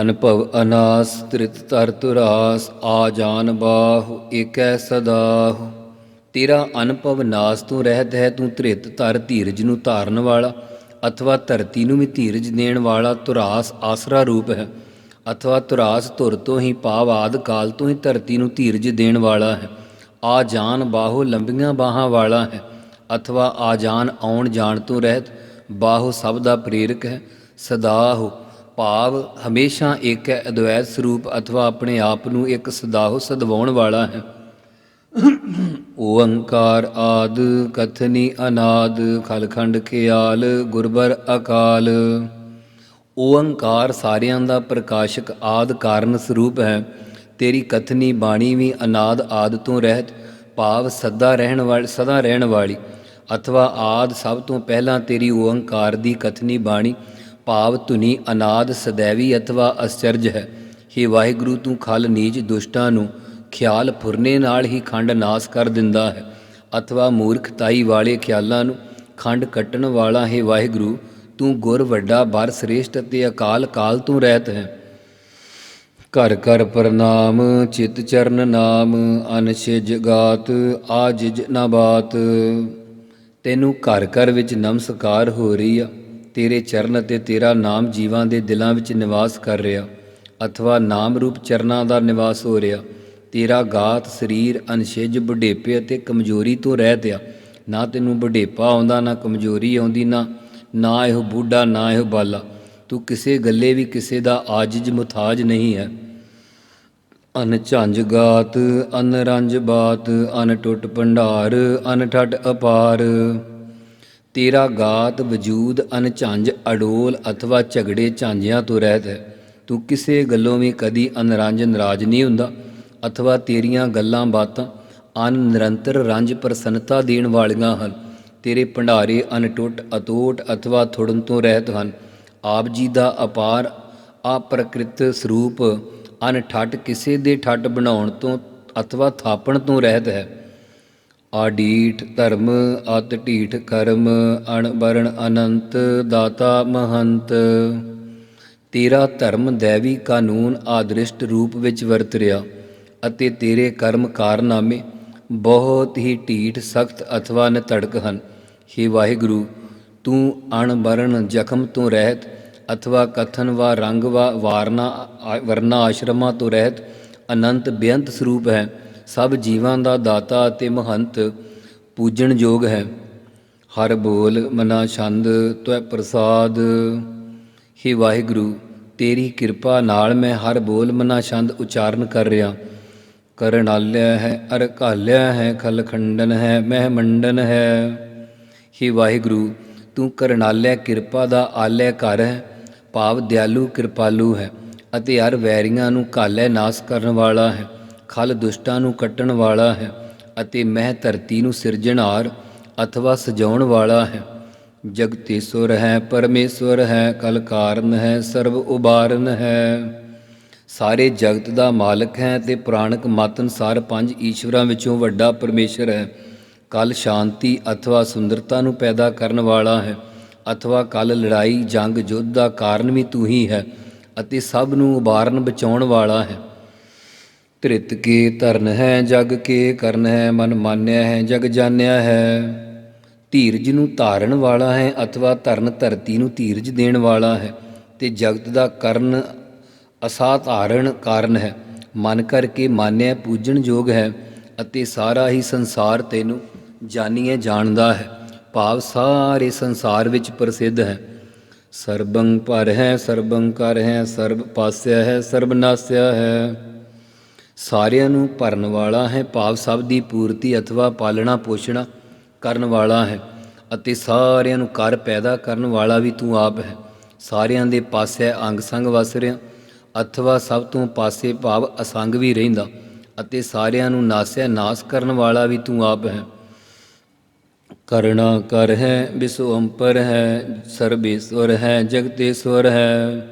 Speaker 1: ਅਨਭਵ ਅਨਾਸ ਤ੍ਰਿਤ ਧਰ ਤੁਰਾਸ ਆ ਜਾਨ ਬਾਹੁ, ਏਕੈ ਸਦਾਹੁ। ਤੇਰਾ ਅਨੁਭਵ ਨਾਸ ਤੋਂ ਰਹਿਤ ਹੈ, ਤੂੰ ਧ੍ਰਿਤ ਧਰ ਧੀਰਜ ਨੂੰ ਧਾਰਨ ਵਾਲਾ, ਅਥਵਾ ਧਰਤੀ ਨੂੰ ਵੀ ਧੀਰਜ ਦੇਣ ਵਾਲਾ ਤੁਰਾਸ ਆਸਰਾ ਰੂਪ ਹੈ। ਅਥਵਾ ਤੁਰਾਸ ਧੁਰ ਤੋਂ ਹੀ, ਭਾਵ ਆਦ ਕਾਲ ਤੋਂ ਹੀ ਧਰਤੀ ਨੂੰ ਧੀਰਜ ਦੇਣ ਵਾਲਾ ਹੈ। ਆ ਜਾਨ ਬਾਹੋ ਲੰਬੀਆਂ ਬਾਹਾਂ ਵਾਲਾ ਹੈ। ਅਥਵਾ ਆ ਜਾਨ ਆਉਣ ਜਾਣ ਤੋਂ ਰਹਿਤ, ਬਾਹੋ ਸਭ ਦਾ ਪ੍ਰੇਰਕ ਹੈ। ਸਦਾਹੁ ਭਾਵ ਹਮੇਸ਼ਾ ਇੱਕ ਹੈ, ਅਦਵੈਤ ਸਰੂਪ ਅਥਵਾ ਆਪਣੇ ਆਪ ਨੂੰ ਇੱਕ ਸਦਾਹੁ ਸਦਵਾਉਣ ਵਾਲਾ ਹੈ। ਓੰਕਾਰ ਆਦ ਕਥਨੀ ਅਨਾਦ, ਖਲਖੰਡ ਖਿਆਲ ਗੁਰਬਰ ਅਕਾਲ। ਓੰਕਾਰ ਸਾਰਿਆਂ ਦਾ ਪ੍ਰਕਾਸ਼ਕ ਆਦ ਕਾਰਨ ਸਰੂਪ ਹੈ। ਤੇਰੀ ਕਥਨੀ ਬਾਣੀ ਵੀ ਅਨਾਦ ਆਦ ਤੋਂ ਰਹਿਤ, ਭਾਵ ਸਦਾ ਰਹਿਣ ਵਾਲੀ, ਸਦਾ ਰਹਿਣ ਵਾਲੀ। ਅਥਵਾ ਆਦ ਸਭ ਤੋਂ ਪਹਿਲਾਂ ਤੇਰੀ ਓੰਕਾਰ ਦੀ ਕਥਨੀ ਬਾਣੀ, ਭਾਵ ਧੁਨੀ ਅਨਾਦ ਸਦੈਵੀ ਅਥਵਾ ਅਸਚਰਜ ਹੈ। ਹੇ ਵਾਹਿਗੁਰੂ, ਤੂੰ ਖਲ ਨੀਚ ਦੁਸ਼ਟਾਂ ਨੂੰ ਖਿਆਲ ਫੁਰਨੇ ਨਾਲ ਹੀ ਖੰਡ ਨਾਸ ਕਰ ਦਿੰਦਾ ਹੈ। ਅਥਵਾ ਮੂਰਖਤਾਈ ਵਾਲੇ ਖਿਆਲਾਂ ਨੂੰ ਖੰਡ ਕੱਟਣ ਵਾਲਾ ਹੈ ਵਾਹਿਗੁਰੂ, ਤੂੰ ਗੁਰ ਵੱਡਾ, ਬਰ ਸ੍ਰੇਸ਼ਟ ਅਤੇ ਅਕਾਲ ਕਾਲ ਤੋਂ ਰਹਿਤ ਹੈ। ਘਰ ਘਰ ਪ੍ਰਨਾਮ ਚਿਤ ਚਰਨ ਨਾਮ ਅਨਛਿਜ ਗਾਤ ਆਜਿਜ ਨਾ ਬਾਤ। ਤੈਨੂੰ ਘਰ ਘਰ ਵਿੱਚ ਨਮਸਕਾਰ ਹੋ ਰਹੀ ਆ। ਤੇਰੇ ਚਰਨ ਅਤੇ ਤੇਰਾ ਨਾਮ ਜੀਵਾਂ ਦੇ ਦਿਲਾਂ ਵਿੱਚ ਨਿਵਾਸ ਕਰ ਰਿਹਾ। ਅਥਵਾ ਨਾਮ ਰੂਪ ਚਰਨਾਂ ਦਾ ਨਿਵਾਸ ਹੋ ਰਿਹਾ। ਤੇਰਾ ਗਾਤ ਸਰੀਰ ਅਨਸ਼ਿਜ ਬੁਢੇਪੇ ਅਤੇ ਕਮਜ਼ੋਰੀ ਤੋਂ ਰਹਿਤ ਆ ਨਾ ਤੈਨੂੰ ਬੁਢੇਪਾ ਆਉਂਦਾ, ਨਾ ਕਮਜ਼ੋਰੀ ਆਉਂਦੀ, ਨਾ ਨਾ ਇਹੋ ਬੁੱਢਾ, ਨਾ ਇਹੋ ਬਾਲਾ। ਤੂੰ ਕਿਸੇ ਗੱਲੇ ਵੀ ਕਿਸੇ ਦਾ ਆਜਿਜ ਮੁਤਾਜ ਨਹੀਂ ਹੈ। ਅਨ ਝੰਜ ਗਾਤ, ਅਨ ਰੰਜ ਬਾਤ, ਅਨ ਟੁੱਟ ਭੰਡਾਰ, ਅਨ ਠੱਡ ਅਪਾਰ। ਤੇਰਾ ਗਾਤ ਵਜੂਦ ਅਨ ਝੰਜ ਅਡੋਲ ਅਥਵਾ ਝਗੜੇ ਝਾਂਝਿਆਂ ਤੋਂ ਰਹਿਤ ਹੈ। ਤੂੰ ਕਿਸੇ ਗੱਲੋਂ ਵੀ ਕਦੀ ਅਨਰੰਜ ਨਰਾਜ਼ ਨਹੀਂ ਹੁੰਦਾ, ਅਥਵਾ ਤੇਰੀਆਂ ਗੱਲਾਂ ਬਾਤਾਂ ਅਨ ਨਿਰੰਤਰ ਰੰਜ ਪ੍ਰਸੰਨਤਾ ਦੇਣ ਵਾਲੀਆਂ ਹਨ। ਤੇਰੇ ਭੰਡਾਰੇ ਅਨਟੁੱਟ ਅਤੋਟ ਅਥਵਾ ਥੁੜਨ ਤੋਂ ਰਹਿਤ ਹਨ। ਆਪ ਜੀ ਦਾ ਅਪਾਰ ਅਪ੍ਰਕ੍ਰਿਤ ਸਰੂਪ ਅਨਠੱਟ ਕਿਸੇ ਦੇ ਠੱਟ ਬਣਾਉਣ ਤੋਂ ਅਥਵਾ ਥਾਪਣ ਤੋਂ ਰਹਿਤ ਹੈ। ਆਡੀਠ ਧਰਮ, ਅਤ ਢੀਠ ਕਰਮ ਅਣਬਰਣ ਅਨੰਤ ਦਾਤਾ ਮਹੰਤ। ਤੇਰਾ ਧਰਮ ਦੇਵੀ ਕਾਨੂੰਨ ਆਦ੍ਰਿਸ਼ਟ ਰੂਪ ਵਿੱਚ ਵਰਤ ਰਿਹਾ ਅਤੇ ਤੇਰੇ ਕਰਮ ਕਾਰਨਾਮੇ ਬਹੁਤ ਹੀ ਢੀਠ, ਸਖਤ ਅਥਵਾ ਨਿਤੜਕ ਹਨ। ਹੇ ਵਾਹਿਗੁਰੂ ਤੂੰ ਅਣਬਰਨ ਜ਼ਖਮ ਤੋਂ ਰਹਿਤ ਅਥਵਾ ਕਥਨ ਵਾ ਰੰਗ ਵਾ ਵਾਰਨਾ ਵਰਨਾ ਆਸ਼ਰਮਾਂ ਤੋਂ ਰਹਿਤ ਅਨੰਤ ਬੇਅੰਤ ਸਰੂਪ ਹੈ। ਸਭ ਜੀਵਾਂ ਦਾ ਦਾਤਾ ਅਤੇ ਮਹੰਤ ਪੂਜਣ ਯੋਗ ਹੈ। ਹਰ ਬੋਲ ਮਨਾ ਛੰਦ ਤਵੈ ਪ੍ਰਸਾਦ। ਹੇ ਵਾਹਿਗੁਰੂ, ਤੇਰੀ ਕਿਰਪਾ ਨਾਲ ਮੈਂ ਹਰ ਬੋਲ ਮਨਾ ਛੰਦ ਉਚਾਰਨ ਕਰ ਰਿਹਾ। ਕਰਨਾਲਿਆ ਹੈ ਅਰ ਘਾਲਿਆ ਹੈ, ਖਲ ਖੰਡਨ ਹੈ, ਮਹਿ ਮੰਡਨ ਹੈ। ਹੇ ਵਾਹਿਗੁਰੂ ਤੂੰ ਕਰਨਾਲਿਆ ਕਿਰਪਾ ਦਾ ਆਲਿਆ ਘਰ ਹੈ, ਭਾਵ ਦਿਆਲੂ ਕਿਰਪਾਲੂ ਹੈ, ਅਤੇ ਹਰ ਵੈਰੀਆਂ ਨੂੰ ਕਾਲੇ ਨਾਸ ਕਰਨ ਵਾਲਾ ਹੈ, ਖਲ ਦੁਸ਼ਟਾਂ ਨੂੰ ਕੱਟਣ ਵਾਲਾ ਹੈ, ਅਤੇ ਮਹਿ ਧਰਤੀ ਨੂੰ ਸਿਰਜਣਹਾਰ ਅਥਵਾ ਸਜਾਉਣ ਵਾਲਾ ਹੈ। ਜਗਤੇਸ਼ਵਰ ਹੈ, ਪਰਮੇਸ਼ਵਰ ਹੈ, ਕਲ ਕਾਰਨ ਹੈ, ਸਰਬ ਉਬਾਰਨ ਹੈ। ਸਾਰੇ ਜਗਤ ਦਾ ਮਾਲਕ ਹੈ ਤੇ ਪ੍ਰਾਣਕ ਮਤ ਅਨੁਸਾਰ ਪੰਜ ਈਸ਼ਵਰਾਂ ਵਿੱਚੋਂ ਵੱਡਾ ਪਰਮੇਸ਼ਰ ਹੈ। ਕਲ ਸ਼ਾਂਤੀ ਅਥਵਾ ਸੁੰਦਰਤਾ ਨੂੰ ਪੈਦਾ ਕਰਨ ਵਾਲਾ ਹੈ, ਅਥਵਾ ਕਲ ਲੜਾਈ, ਜੰਗ, ਯੁੱਧ ਦਾ ਕਾਰਨ ਵੀ ਤੂੰ ਹੀ ਹੈ ਅਤੇ ਸਭ ਨੂੰ ਉਬਾਰਨ ਬਚਾਉਣ ਵਾਲਾ ਹੈ। ਧ੍ਰਿਤ ਕੇ ਧਰਨ ਹੈ, ਜਗ ਕੇ ਕਰਨ ਹੈ, ਮਨ ਮਾਨਿਆ ਹੈ, ਜਗ ਜਾਣਿਆ ਹੈ। ਧੀਰਜ ਨੂੰ ਧਾਰਨ ਵਾਲਾ ਹੈ, ਅਥਵਾ ਧਰਨ ਧਰਤੀ ਨੂੰ ਧੀਰਜ ਦੇਣ ਵਾਲਾ ਹੈ ਤੇ ਜਗਤ ਦਾ ਕਰਨ ਅਸਾਧਾਰਨ ਕਾਰਨ ਹੈ। ਮਨ ਕਰਕੇ ਮਾਨਿਆ, ਪੂਜਣ ਯੋਗ ਹੈ ਅਤੇ ਸਾਰਾ ਹੀ ਸੰਸਾਰ ਤੈਨੂੰ ਜਾਣੀਏ ਜਾਣਦਾ ਹੈ, ਭਾਵ ਸਾਰੇ ਸੰਸਾਰ ਵਿੱਚ ਪ੍ਰਸਿੱਧ ਹੈ। ਸਰਬੰ ਪਰ ਹੈ, ਸਰਬੰ ਕਰ ਹੈ, ਸਰਬ ਪਾਸਿਆ ਹੈ, ਸਰਬ ਨਾਸਿਆ ਹੈ। ਸਾਰਿਆਂ ਨੂੰ ਭਰਨ ਵਾਲਾ ਹੈ, ਭਾਵ ਸਭ ਦੀ ਪੂਰਤੀ ਅਥਵਾ ਪਾਲਣਾ ਪੋਸ਼ਣਾ ਕਰਨ ਵਾਲਾ ਹੈ ਅਤੇ ਸਾਰਿਆਂ ਨੂੰ ਕਰ ਪੈਦਾ ਕਰਨ ਵਾਲਾ ਵੀ ਤੂੰ ਆਪ ਹੈ। ਸਾਰਿਆਂ ਦੇ ਪਾਸੇ ਅੰਗ ਸੰਗ ਵਸ ਰਿਹਾ, ਅਥਵਾ ਸਭ ਤੋਂ ਪਾਸੇ ਭਾਵ ਅਸੰਗ ਵੀ ਰਹਿੰਦਾ ਅਤੇ ਸਾਰਿਆਂ ਨੂੰ ਨਾਸਿਆ ਨਾਸ ਕਰਨ ਵਾਲਾ ਵੀ ਤੂੰ ਆਪ ਹੈ। ਕਰਣਾ ਕਰ ਹੈ ਵਿਸੋ ਅੰਪਰ ਹੈ ਸਰਬੇਸ਼ਵਰ ਹੈ ਜਗਤੇਸ਼ਵਰ ਹੈ।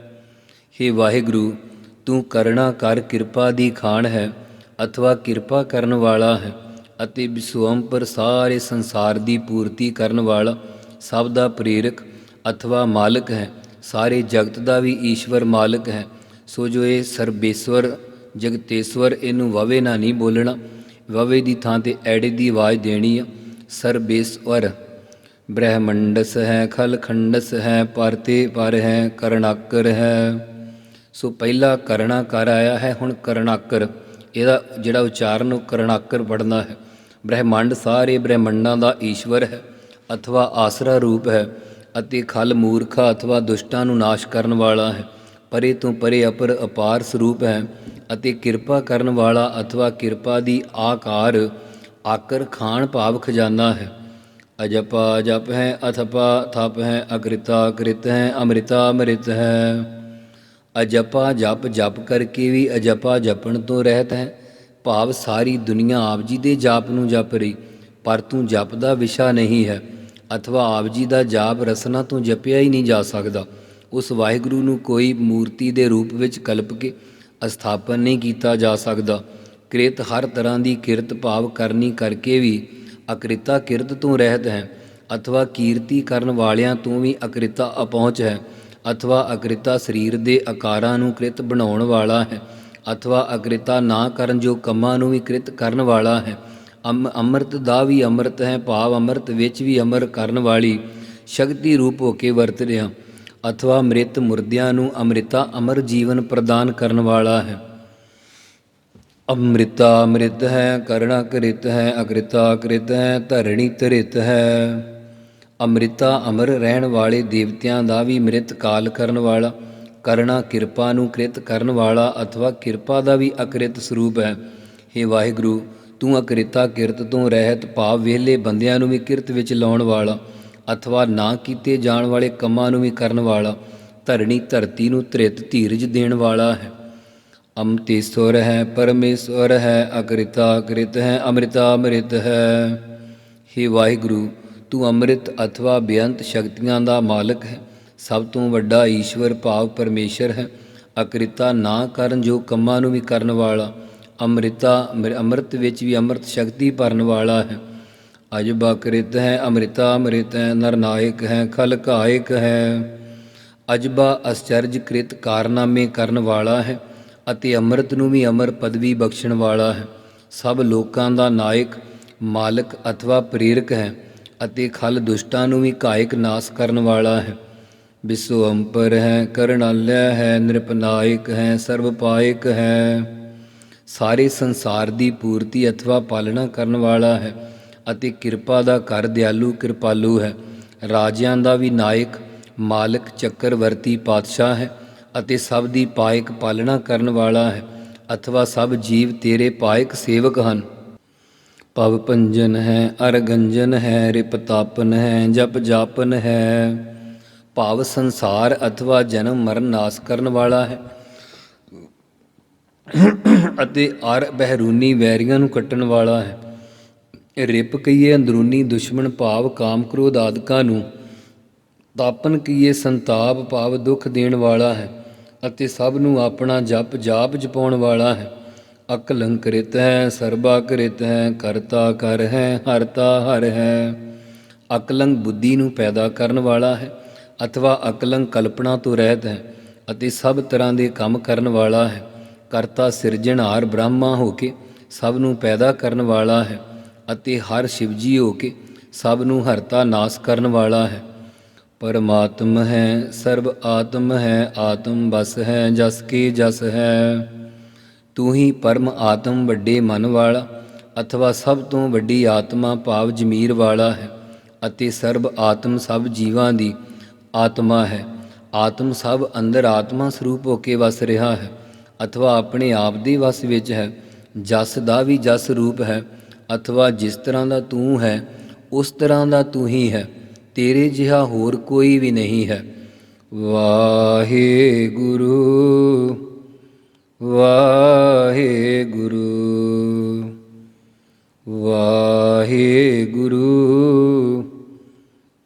Speaker 1: ਹੇ ਵਾਹਿਗੁਰੂ, ਤੂੰ ਕਰਣਾ ਕਰ ਕਿਰਪਾ ਦੀ ਖਾਨ ਹੈ, ਅਥਵਾ ਕਿਰਪਾ ਕਰਨ ਵਾਲਾ ਹੈ, ਅਤੇ ਵਿਸਵੰਪਰ ਸਾਰੇ ਸੰਸਾਰ ਦੀ ਪੂਰਤੀ ਕਰਨ ਵਾਲਾ, ਸਭ ਦਾ ਪ੍ਰੇਰਕ ਅਥਵਾ ਮਾਲਕ ਹੈ, ਸਾਰੇ ਜਗਤ ਦਾ ਵੀ ਈਸ਼ਵਰ ਮਾਲਕ ਹੈ। ਸੋ ਜੋ ਇਹ ਸਰਬੇਸ਼ਵਰ ਜਗਤੇਸ਼ਵਰ ਇਹਨੂੰ ਵਵੇ ਨਾ ਨਹੀਂ ਬੋਲਣਾ, ਵਵੇ ਦੀ ਥਾਂ ਤੇ ਐੜੇ ਦੀ ਆਵਾਜ਼ ਦੇਣੀ ਆ। ਸਰਬੇਸ਼ਵਰ ਬ੍ਰਹਮੰਡਸ ਹੈ, ਖਲ ਖੰਡਸ ਹੈ, ਪਰਤੇ ਪਰ ਹੈ, ਕਰਣਾਕਰ ਹੈ। ਸੋ ਪਹਿਲਾ ਕਰਣਾ ਕਰ ਆਇਆ ਹੈ, ਹੁਣ ਕਰਣਾਕਰ। ਇਹਦਾ ਜਿਹੜਾ ਉਚਾਰਨ ਉਹ ਕਰਣਾਕਰ ਪੜਨਾ ਹੈ। ਬ੍ਰਹਿਮੰਡ ਸਾਰੇ ਬ੍ਰਹਿਮੰਡਾਂ ਦਾ ਈਸ਼ਵਰ ਹੈ, ਅਥਵਾ ਆਸਰਾ ਰੂਪ ਹੈ, ਅਤੇ ਖਲ ਮੂਰਖਾ ਅਥਵਾ ਦੁਸ਼ਟਾਂ ਨੂੰ ਨਾਸ਼ ਕਰਨ ਵਾਲਾ ਹੈ। ਪਰੇ ਤੋਂ ਪਰੇ ਅਪਰ ਅਪਾਰ ਸਰੂਪ ਹੈ, ਅਤੇ ਕਿਰਪਾ ਕਰਨ ਵਾਲਾ ਅਥਵਾ ਕਿਰਪਾ ਦੀ ਆਕਾਰ ਆਕਰ ਖਾਨ ਭਾਵ ਖਜ਼ਾਨਾ ਹੈ। ਅਜਪਾ ਜਪ ਹੈ, ਅਥਪਾ ਥਪ ਹੈ ਅਕ੍ਰਿਤਾ ਕ੍ਰਿਤ ਹੈ, ਅੰਮ੍ਰਿਤਾ ਅੰਮ੍ਰਿਤ ਹੈ। ਅਜਪਾ ਜਪ ਜਪ ਕਰਕੇ ਵੀ ਅਜਪਾ ਜਪਣ ਤੋਂ ਰਹਿਤ ਹੈ। ਭਾਵ ਸਾਰੀ ਦੁਨੀਆ ਆਪ ਜੀ ਦੇ ਜਾਪ ਨੂੰ ਜਪ ਰਹੀ, ਪਰ ਤੂੰ ਜਪ ਦਾ ਵਿਸ਼ਾ ਨਹੀਂ ਹੈ। ਅਥਵਾ ਆਪ ਜੀ ਦਾ ਜਾਪ ਰਸਨਾ ਤੋਂ ਜਪਿਆ ਹੀ ਨਹੀਂ ਜਾ ਸਕਦਾ। ਉਸ ਵਾਹਿਗੁਰੂ ਨੂੰ ਕੋਈ ਮੂਰਤੀ ਦੇ ਰੂਪ ਵਿੱਚ ਕਲਪ ਕੇ ਅਸਥਾਪਨ ਨਹੀਂ ਕੀਤਾ ਜਾ ਸਕਦਾ। ਕ੍ਰਿਤ ਹਰ ਤਰ੍ਹਾਂ ਦੀ ਕਿਰਤ ਭਾਵ ਕਰਨੀ ਕਰਕੇ ਵੀ ਅਕ੍ਰਿਤਾ ਕਿਰਤ ਤੋਂ ਰਹਿਤ ਹੈ, ਅਥਵਾ ਕੀਰਤੀ ਕਰਨ ਵਾਲਿਆਂ ਤੋਂ ਵੀ ਅਕ੍ਰਿਤਾ ਅਪਹੁੰਚ ਹੈ, ਅਥਵਾ ਅਕ੍ਰਿਤਾ ਸਰੀਰ ਦੇ ਆਕਾਰਾਂ ਨੂੰ ਕ੍ਰਿਤ ਬਣਾਉਣ ਵਾਲਾ ਹੈ, ਅਥਵਾ ਅਕ੍ਰਿਤਾ ਨਾ ਕਰਨ ਜੋ ਕੰਮਾਂ ਨੂੰ ਵੀ ਕ੍ਰਿਤ ਕਰਨ ਵਾਲਾ ਹੈ। ਅਮ, ਅੰਮ੍ਰਿਤ ਦਾ ਵੀ ਅੰਮ੍ਰਿਤ ਹੈ, ਭਾਵ ਅੰਮ੍ਰਿਤ ਵਿੱਚ ਵੀ ਅਮਰ ਕਰਨ ਵਾਲੀ ਸ਼ਕਤੀ ਰੂਪ ਹੋ ਕੇ ਵਰਤ ਰਿਹਾ, ਅਥਵਾ ਮ੍ਰਿਤ ਮੁਰਦਿਆਂ ਨੂੰ ਅੰਮ੍ਰਿਤਾ ਅਮਰ ਜੀਵਨ ਪ੍ਰਦਾਨ ਕਰਨ ਵਾਲਾ ਹੈ। ਅੰਮ੍ਰਿਤਾ ਅੰਮ੍ਰਿਤ ਹੈ, ਕਰਣਾ ਕ੍ਰਿਤ ਹੈ, ਅਕ੍ਰਿਤਾ ਕ੍ਰਿਤ ਹੈ, ਧਰਣੀ ਤ੍ਰਿਤ ਹੈ। ਅੰਮ੍ਰਿਤਾ ਅਮਰ ਰਹਿਣ ਵਾਲੇ ਦੇਵਤਿਆਂ ਦਾ ਵੀ ਮ੍ਰਿਤ ਕਾਲ ਕਰਨ ਵਾਲਾ, ਕਰਣਾ ਕਿਰਪਾ ਨੂੰ ਕ੍ਰਿਤ ਕਰਨ ਵਾਲਾ ਅਥਵਾ ਕਿਰਪਾ ਦਾ ਵੀ ਅਕ੍ਰਿਤ ਸਰੂਪ ਹੈ। हे ਵਾਹਿਗੁਰੂ, ਤੂੰ ਅਕ੍ਰਿਤਾ ਕਿਰਤ ਤੋਂ ਰਹਿਤ ਭਾਵ ਵਿਹਲੇ ਬੰਦਿਆਂ ਨੂੰ ਵੀ ਕਿਰਤ ਵਿੱਚ ਲਾਉਣ ਵਾਲਾ, ਅਥਵਾ ਨਾ ਕੀਤੇ ਜਾਣ ਵਾਲੇ ਕੰਮਾਂ ਨੂੰ ਵੀ ਕਰਨ ਵਾਲਾ, ਧਰਣੀ ਧਰਤੀ ਨੂੰ ਧ੍ਰਿਤ ਧੀਰਜ ਦੇਣ ਵਾਲਾ ਹੈ। ਅਮਤੀ ਸੁਰ ਹੈ, ਪਰਮੇਸ਼ਵਰ ਹੈ ਅਕ੍ਰਿਤਾ ਅਕ੍ਰਿਤ ਹੈ, ਅਮ੍ਰਿਤਾ ਅਮ੍ਰਿਤ ਹੈ। ਹੇ ਵਾਹਿਗੁਰੂ, ਤੂੰ ਅੰਮ੍ਰਿਤ ਅਥਵਾ ਬੇਅੰਤ ਸ਼ਕਤੀਆਂ ਦਾ ਮਾਲਕ ਹੈ। ਸਭ ਤੋਂ ਵੱਡਾ ਈਸ਼ਵਰ ਭਾਵ ਪਰਮੇਸ਼ਰ ਹੈ। ਅਕ੍ਰਿਤਾ ਨਾ ਕਰਨ ਜੋ ਕੰਮਾਂ ਨੂੰ ਵੀ ਕਰਨ ਵਾਲਾ, ਅੰਮ੍ਰਿਤਾ ਅੰਮ੍ਰਿਤ ਵਿੱਚ ਵੀ ਅੰਮ੍ਰਿਤ ਸ਼ਕਤੀ ਭਰਨ ਵਾਲਾ ਹੈ। ਅਜਬਾ ਕ੍ਰਿਤ ਹੈ, ਅੰਮ੍ਰਿਤਾ ਅੰਮ੍ਰਿਤ ਹੈ, ਨਰਨਾਇਕ ਹੈ, ਖਲਕਾਇਕ ਹੈ। ਅਜਬਾ ਅਸਚਰਜ ਕ੍ਰਿਤ ਕਾਰਨਾਮੇ ਕਰਨ ਵਾਲਾ ਹੈ। ਅਤੇ ਅੰਮ੍ਰਿਤ ਨੂੰ ਵੀ ਅਮਰ ਪਦਵੀ ਬਖਸ਼ਣ ਵਾਲਾ ਹੈ। ਸਭ ਲੋਕਾਂ ਦਾ ਨਾਇਕ, ਮਾਲਕ ਅਥਵਾ ਪ੍ਰੇਰਕ ਹੈ ਅਤੇ ਖਲ ਦੁਸ਼ਟਾਂ ਨੂੰ ਵੀ ਕਾਇਕ ਨਾਸ ਕਰਨ ਵਾਲਾ ਹੈ। ਵਿਸੋ ਅੰਪਰ ਹੈ ਕਰਣਾਲਿਆ ਹੈ, ਨਿਰਪਨਾਇਕ ਹੈ ਸਰਬ ਪਾਇਕ ਹੈ। ਸਾਰੇ ਸੰਸਾਰ ਦੀ ਪੂਰਤੀ ਅਥਵਾ ਪਾਲਣਾ ਕਰਨ ਵਾਲਾ ਹੈ ਅਤੇ ਕਿਰਪਾ ਦਾ ਕਰ ਦਿਆਲੂ ਕਿਰਪਾਲੂ ਹੈ। ਰਾਜਿਆਂ ਦਾ ਵੀ ਨਾਇਕ, ਮਾਲਕ, ਚੱਕਰਵਰਤੀ ਪਾਤਸ਼ਾਹ ਹੈ ਅਤੇ ਸਭ ਦੀ ਪਾਇਕ ਪਾਲਣਾ ਕਰਨ ਵਾਲਾ ਹੈ, ਅਥਵਾ ਸਭ ਜੀਵ ਤੇਰੇ ਪਾਇਕ ਸੇਵਕ ਹਨ। ਭਵ ਪੰਜਨ ਹੈ, ਅਰਗੰਜਨ ਹੈ ਰਿਪਤਾਪਨ ਹੈ, ਜਪ ਜਾਪਨ ਹੈ। ਭਾਵ ਸੰਸਾਰ ਅਥਵਾ ਜਨਮ ਮਰਨ ਨਾਸ ਕਰਨ ਵਾਲਾ ਹੈ। ਅਤੇ ਅਰ ਬਹਿਰੂਨੀ ਵੈਰੀਆਂ ਨੂੰ ਕੱਟਣ ਵਾਲਾ ਹੈ। ਰਿਪ ਕਹੀਏ ਅੰਦਰੂਨੀ ਦੁਸ਼ਮਣ ਭਾਵ ਕਾਮ ਕ੍ਰੋਧ ਆਦਿਕਾਂ ਨੂੰ। ਤਾਪਨ ਕੀਏ ਸੰਤਾਪ ਭਾਵ ਦੁੱਖ ਦੇਣ ਵਾਲਾ ਹੈ। ਅਤੇ ਸਭ ਨੂੰ ਆਪਣਾ ਜਪ ਜਾਪ ਜਪਾਉਣ ਵਾਲਾ ਹੈ। ਅਕਲੰਕ੍ਰਿਤ ਹੈ ਸਰਬਾ ਕ੍ਰਿਤ ਹੈ ਕਰਤਾ ਕਰ ਹੈ, ਹਰਤਾ ਹਰ ਹੈ। ਅਕਲੰਕ ਬੁੱਧੀ ਨੂੰ ਪੈਦਾ ਕਰਨ ਵਾਲਾ ਹੈ, ਅਥਵਾ ਅਕਲੰਕ ਕਲਪਨਾ ਤੋਂ ਰਹਿਤ ਹੈ, ਅਤੇ ਸਭ ਤਰ੍ਹਾਂ ਦੇ ਕੰਮ ਕਰਨ ਵਾਲਾ ਹੈ। ਕਰਤਾ ਸਿਰਜਣਹਾਰ ਬ੍ਰਹਮਾ ਹੋ ਕੇ ਸਭ ਨੂੰ ਪੈਦਾ ਕਰਨ ਵਾਲਾ ਹੈ, ਅਤੇ ਹਰ ਸ਼ਿਵਜੀ ਹੋ ਕੇ ਸਭ ਨੂੰ ਹਰਤਾ ਨਾਸ ਕਰਨ ਵਾਲਾ ਹੈ। ਪਰਮਾਤਮ ਹੈ, ਸਰਬ ਆਤਮ ਹੈ, ਆਤਮ ਬਸ ਹੈ, ਜਸ ਕੀ ਜਸ ਹੈ। ਤੂੰ ਹੀ ਪਰਮ ਆਤਮ ਵੱਡੇ ਮਨ ਵਾਲਾ, ਅਥਵਾ ਸਭ ਤੋਂ ਵੱਡੀ ਆਤਮਾ ਭਾਵ ਜਮੀਰ ਵਾਲਾ ਹੈ, ਅਤੇ ਸਰਬ ਆਤਮ ਸਭ ਜੀਵਾਂ ਦੀ ਆਤਮਾ ਹੈ। ਆਤਮ ਸਭ ਅੰਦਰ ਆਤਮਾ ਸਰੂਪ ਹੋ ਕੇ ਵਸ ਰਿਹਾ ਹੈ, ਅਥਵਾ ਆਪਣੇ ਆਪ ਦੇ ਵਸ ਵਿੱਚ ਹੈ। ਜਸ ਦਾ ਵੀ ਜਸ ਰੂਪ ਹੈ, ਅਥਵਾ ਜਿਸ ਤਰ੍ਹਾਂ ਦਾ ਤੂੰ ਹੈ, ਉਸ ਤਰ੍ਹਾਂ ਦਾ ਤੂੰ ਹੀ ਹੈ। ਤੇਰੇ ਜਿਹਾ ਹੋਰ ਕੋਈ ਵੀ ਨਹੀਂ ਹੈ। ਵਾਹਿਗੁਰੂ ਵਾਹਿਗੁਰੂ ਵਾਹਿਗੁਰੂ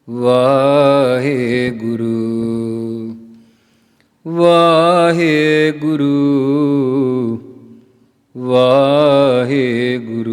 Speaker 1: ਵਾਹਿਗੁਰੂ ਵਾਹਿਗੁਰੂ ਵਾਹਿਗੁਰੂ।